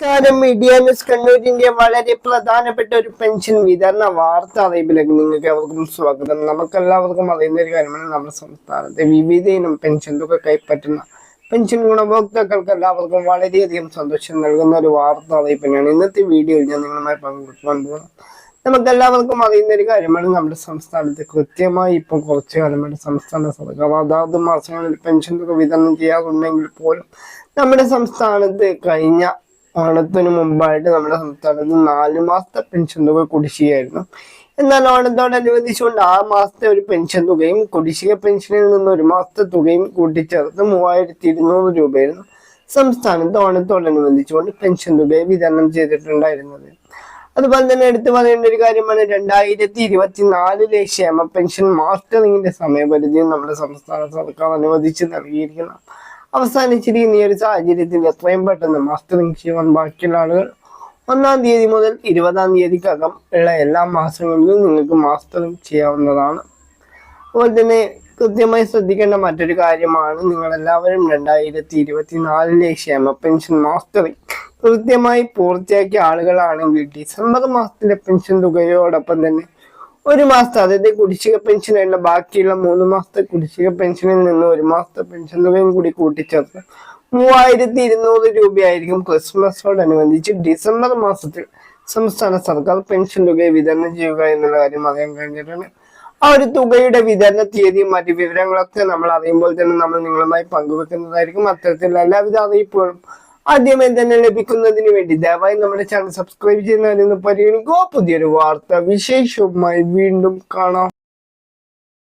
നമസ്കാരം media news കണ്ണൂരിന്റെ വളരെ പ്രധാനപ്പെട്ട ഒരു പെൻഷൻ വിതരണ വാർത്ത അറിയിപ്പിലേക്ക് നിങ്ങൾക്ക് അവർക്കും സ്വാഗതം. നമുക്കെല്ലാവർക്കും അറിയുന്ന ഒരു കാര്യമാണ് നമ്മുടെ സംസ്ഥാനത്തെ വിവിധ ഇനം പെൻഷൻ തുക കൈപ്പറ്റുന്ന പെൻഷൻ ഗുണഭോക്താക്കൾക്ക് എല്ലാവർക്കും വളരെയധികം സന്തോഷം നൽകുന്ന ഒരു വാർത്ത അറിയിപ്പിനാണ് ഇന്നത്തെ വീഡിയോയിൽ ഞാൻ നിങ്ങളുമായി പങ്കുവെക്കാൻ പോകുന്നത്. നമുക്ക് എല്ലാവർക്കും അറിയുന്ന ഒരു കാര്യമാണ് നമ്മുടെ സംസ്ഥാനത്ത് കൃത്യമായി ഇപ്പം കുറച്ചു കാലമായിട്ട് സംസ്ഥാന സർക്കാർ അതാത് മാസങ്ങളിൽ പെൻഷൻ തുക വിതരണം ചെയ്യാറുണ്ടെങ്കിൽ പോലും നമ്മുടെ സംസ്ഥാനത്ത് കഴിഞ്ഞ ഓണത്തിന് മുമ്പായിട്ട് നമ്മുടെ സംസ്ഥാനത്ത് നാല് മാസത്തെ പെൻഷൻ തുക കുടിശ്ശികയായിരുന്നു. എന്നാൽ ഓണത്തോടനുബന്ധിച്ചുകൊണ്ട് ആ മാസത്തെ ഒരു പെൻഷൻ തുകയും കുടിശ്ശിക പെൻഷനിൽ നിന്ന് ഒരു മാസത്തെ തുകയും കൂട്ടിച്ചേർത്ത് മൂവായിരത്തി ഇരുന്നൂറ് രൂപയായിരുന്നു സംസ്ഥാനത്ത് ഓണത്തോടനുബന്ധിച്ചുകൊണ്ട് പെൻഷൻ തുകയെ വിതരണം ചെയ്തിട്ടുണ്ടായിരുന്നത്. അതുപോലെ തന്നെ എടുത്തു പറയേണ്ട ഒരു കാര്യമാണ് രണ്ടായിരത്തി ഇരുപത്തിനാലിലെ ക്ഷേമ പെൻഷൻ മാസ്റ്ററിങ്ങിന്റെ സമയപരിധിയും നമ്മുടെ സംസ്ഥാന സർക്കാർ അനുവദിച്ച് നൽകിയിരിക്കണം അവസാനിച്ചിരിക്കുന്ന ഈ ഒരു സാഹചര്യത്തിൽ എത്രയും പെട്ടെന്ന് മാസ്റ്ററിംഗ് ചെയ്യാൻ ബാക്കിയുള്ള ആളുകൾ ഒന്നാം തീയതി മുതൽ ഇരുപതാം തീയതിക്കകം ഉള്ള എല്ലാ മാസങ്ങളിലും നിങ്ങൾക്ക് മാസ്റ്ററിംഗ് ചെയ്യാവുന്നതാണ്. അതുപോലെ തന്നെ കൃത്യമായി ശ്രദ്ധിക്കേണ്ട മറ്റൊരു കാര്യമാണ് നിങ്ങളെല്ലാവരും രണ്ടായിരത്തി ഇരുപത്തി നാലിലെ ക്ഷേമ പെൻഷൻ മാസ്റ്ററിംഗ് കൃത്യമായി പൂർത്തിയാക്കിയ ആളുകളാണെങ്കിൽ ഡിസംബർ മാസത്തിലെ പെൻഷൻ തുകയോടൊപ്പം തന്നെ ഒരു മാസത്തെ അതായത് കുടിശ്ശിക പെൻഷൻ പെൻഷനുള്ള ബാക്കിയുള്ള മൂന്ന് മാസത്തെ കുടിശ്ശിക പെൻഷനിൽ നിന്ന് ഒരു മാസത്തെ പെൻഷൻ തുകയും കൂടി കൂട്ടിച്ചേർത്ത് മൂവായിരത്തി ഇരുന്നൂറ് രൂപയായിരിക്കും ക്രിസ്മസോടനുബന്ധിച്ച് ഡിസംബർ മാസത്തിൽ സംസ്ഥാന സർക്കാർ പെൻഷൻ തുകയെ വിതരണം ചെയ്യുക എന്നുള്ള കാര്യം അറിയാൻ കഴിഞ്ഞിട്ടുണ്ട്. ആ ഒരു തുകയുടെ വിതരണ തീയതിയും മറ്റ് വിവരങ്ങളൊക്കെ നമ്മൾ അറിയുമ്പോൾ തന്നെ നമ്മൾ നിങ്ങളുമായി പങ്കുവെക്കുന്നതായിരിക്കും. അത്തരത്തിലുള്ള എല്ലാവിധ അറിയിപ്പുകളും ആദ്യമേ തന്നെ ലഭിക്കുന്നതിന് വേണ്ടി ദയവായി നമ്മുടെ ചാനൽ സബ്സ്ക്രൈബ് ചെയ്യുന്നതിൽ നിന്ന് പരിഗണിക്കുക പുതിയൊരു വാർത്ത വിശേഷവുമായി വീണ്ടും കാണാം.